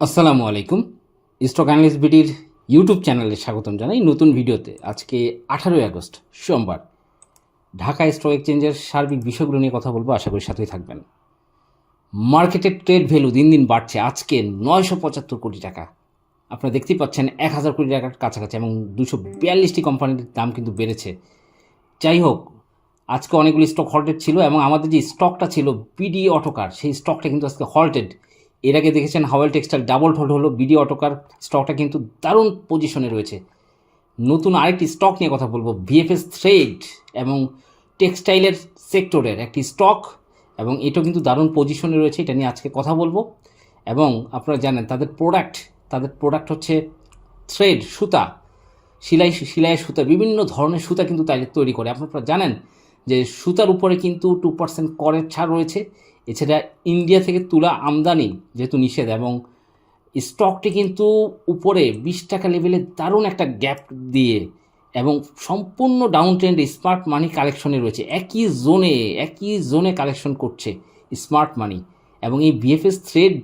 আসসালামু আলাইকুম। Stock analyst বিডির YouTube চ্যানেলে স্বাগতম জানাই নতুন ভিডিওতে। আজকে আঠারোই আগস্ট, সোমবার। ঢাকা স্টক এক্সচেঞ্জের সার্বিক বিষয়গুলো নিয়ে কথা বলব, আশা করি সাথেই থাকবেন। মার্কেটের ট্রেড ভ্যালু দিন দিন বাড়ছে। আজকে নয়শো পঁচাত্তর কোটি টাকা। আপনারা দেখতেই পাচ্ছেন এক হাজার কোটি টাকার কাছাকাছি এবং দুশো বিয়াল্লিশটি কোম্পানির দাম কিন্তু বেড়েছে। যাই হোক, আজকে অনেকগুলি স্টক হল্টেড ছিল এবং আমাদের যে স্টকটা ছিল, বিডি অটোকার, সেই স্টকটা কিন্তু আজকে হল্টেড এর আগে দেখেছেন Hwa Well textile double hold হলো বিডি অটোকার। স্টকটা কিন্তু দারুণ পজিশনে রয়েছে। নতুন আরেকটি স্টক নিয়ে কথা বলব, ভিএফএস থ্রেড এবং টেক্সটাইলের সেক্টরের একটি স্টক এবং এটাও কিন্তু দারুণ পজিশনে রয়েছে, এটা নিয়ে আজকে কথা বলব। এবং আপনারা জানেন তাদের প্রোডাক্ট তাদের প্রোডাক্ট হচ্ছে থ্রেড, সুতা, সিলাই, সিলাইয়ের সুতা, বিভিন্ন ধরনের সুতা কিন্তু তাই তৈরি করে। আপনারা জানেন যে সুতার উপরে কিন্তু টু পার্সেন্ট করের ছাড় রয়েছে। এছাড়া ইন্ডিয়া থেকে তুলা আমদানি যেহেতু নিষেধ এবং স্টকটি কিন্তু উপরে বিশ টাকা লেভেলে দারুণ একটা গ্যাপ দিয়ে এবং সম্পূর্ণ ডাউন ট্রেন্ড স্মার্ট মানি কালেকশনে রয়েছে। একই জোনে একই জোনে কালেকশন করছে স্মার্ট মানি এবং এই বিএফএস থ্রেড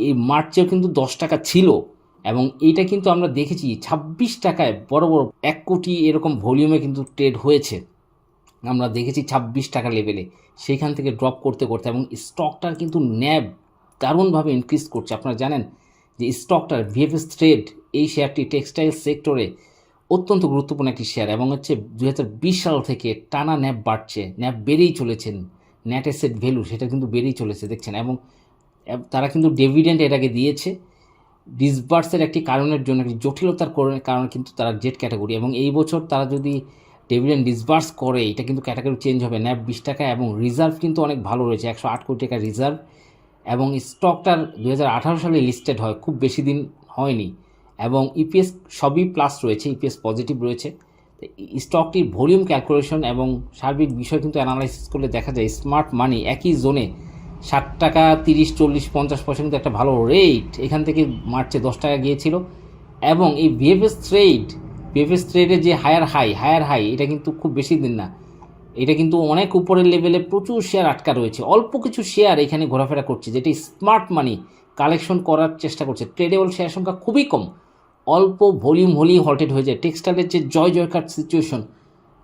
এই মার্চেও কিন্তু দশ টাকা ছিল এবং এইটা কিন্তু আমরা দেখেছি, ছাব্বিশ টাকায় বড় বড় এক কোটি এরকম ভলিউমে কিন্তু ট্রেড হয়েছে। আমরা দেখেছি ছাব্বিশ টাকা লেভেলে সেইখান থেকে ড্রপ করতে করতে এবং স্টকটার কিন্তু ন্যাব দারুণভাবে ইনক্রিজ করছে। আপনারা জানেন যে স্টকটার ভিএফএস থ্রেড এই শেয়ারটি টেক্সটাইল সেক্টরে অত্যন্ত গুরুত্বপূর্ণ একটি শেয়ার এবং হচ্ছে দু হাজার বিশ সাল থেকে টানা ন্যাব বাড়ছে, ন্যাব বেড়েই চলেছেন। নেট এসেট ভ্যালু সেটা কিন্তু বেড়েই চলেছে, দেখছেন? এবং তারা কিন্তু ডিভিডেন্ড এর আগে দিয়েছে। ডিসবার্সের একটি কারণের জন্য, একটি জটিলতার কারণে কিন্তু তারা জেট ক্যাটাগরি এবং এই বছর তারা যদি ডিভিডেন্ড ডিসবার্স করে, এটা কিন্তু ক্যাটাগরি চেঞ্জ হবে। ন্যাব বিশ টাকা এবং রিজার্ভ কিন্তু অনেক ভালো রয়েছে, একশো আট কোটি টাকা রিজার্ভ এবং স্টকটার দু হাজার আঠারো সালে লিস্টেড হয়, খুব বেশি দিন হয়নি। এবং ইপিএস সবই প্লাস রয়েছে ইপিএস পজিটিভ রয়েছে। স্টকটির ভলিউম ক্যালকুলেশন এবং সার্বিক বিষয় কিন্তু অ্যানালাইসিস করলে দেখা যায় স্মার্ট মানি একই জোনে ষাট টাকা তিরিশ, চল্লিশ, পঞ্চাশ পয়সা কিন্তু একটা ভালো রেট এখান থেকে মার্চে দশ টাকা গিয়েছিল। এবং এই ভিএফএস ট্রেড ভিএফএস ট্রেডের যে হায়ার হাই হায়ার হাই এটা কিন্তু খুব বেশি দিন না। এটা কিন্তু অনেক উপরের লেভেলে প্রচুর শেয়ার আটকা রয়েছে। অল্প কিছু শেয়ার এখানে ঘোরাফেরা করছে, যেটি স্মার্ট মানি কালেকশন করার চেষ্টা করছে। ট্রেডেবল শেয়ার সংখ্যা খুবই কম। অল্প ভলিউম হলেই হল্টেড হয়ে যায়। টেক্সটাইলের যে জয় জয়কার সিচুয়েশন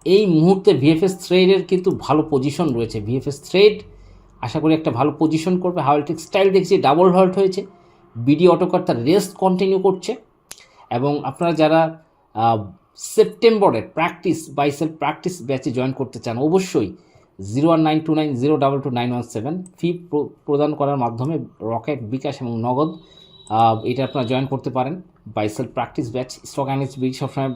এই মুহূর্তে ভিএফএস থ্রেডের কিন্তু ভালো পজিশন রয়েছে। ভিএফএস থ্রেড আশা করি একটা ভালো পজিশন করবে। হাওয়াল টেক্সটাইল দেখছি ডাবল হল্ট হয়েছে। বিডি অটোকার তার রেস্ট কন্টিনিউ করছে। এবং আপনারা যারা সেপ্টেম্বরের প্র্যাকটিস বাইসেল প্র্যাকটিস ব্যাচে জয়েন করতে চান, অবশ্যই zero one nine two nine zero double two nine one seven fee প্রদান করার মাধ্যমে রকেট, বিকাশ এবং নগদ এটা আপনারা জয়েন করতে পারেন। Buy sell practice batch stock analyst BD সবসময়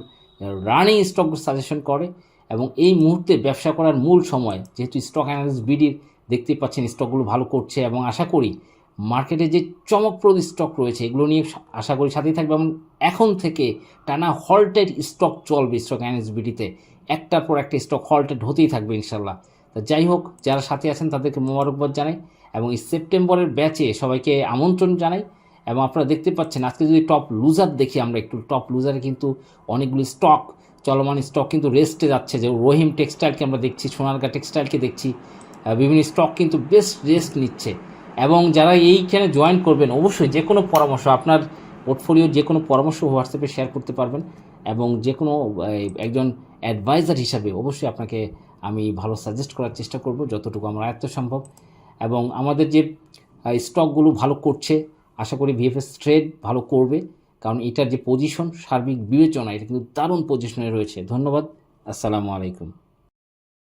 রানিং স্টক সাজেশন করে এবং এই মুহূর্তে ব্যবসা করার মূল সময়, যেহেতু স্টক অ্যানালিস্ট বিডির দেখতেই পাচ্ছেন স্টকগুলো ভালো করছে এবং আশা করি মার্কেটে যে চমকপ্রদ স্টক রয়েছে, এগুলো নিয়ে আশা করি সাথেই থাকবে। এবং এখন থেকে টানা হল্টেড স্টক চলবে স্টক বিডিতে একটার পর একটা স্টক হল্টেড হতেই থাকবে ইনশাল্লাহ। তো যাই হোক, যারা সাথে আছেন তাদেরকে মোবারকবাদ জানাই এবং এই সেপ্টেম্বরের ব্যাচে সবাইকে আমন্ত্রণ জানাই। এবং আপনারা দেখতে পাচ্ছেন, আজকে যদি টপ লুজার দেখি আমরা একটু টপ লুজারে কিন্তু অনেকগুলি স্টক চলমান স্টক কিন্তু রেস্টে যাচ্ছে। যে রহিম টেক্সটাইলকে আমরা দেখছি, সোনারগা টেক্সটাইলকে দেখছি বিভিন্ন স্টক কিন্তু বেস্ট রেস্ট নিচ্ছে। এবং যারা এইখানে জয়েন করবেন, অবশ্যই যে কোনো পরামর্শ, আপনার পোর্টফোলিওর যে কোনো পরামর্শ হোয়াটসঅ্যাপে শেয়ার করতে পারবেন এবং যে কোনো একজন অ্যাডভাইজার হিসাবে অবশ্যই আপনাকে আমি ভালো সাজেস্ট করার চেষ্টা করব যতটুকু আমার আয়ত্ত সম্ভব। এবং আমাদের যে স্টকগুলো ভালো করছে, আশা করি ভিএফএস ট্রেড ভালো করবে, কারণ এটার যে পজিশন সার্বিক বিবেচনা, এটা কিন্তু দারুণ পজিশনে রয়েছে। ধন্যবাদ। আসসালামু আলাইকুম।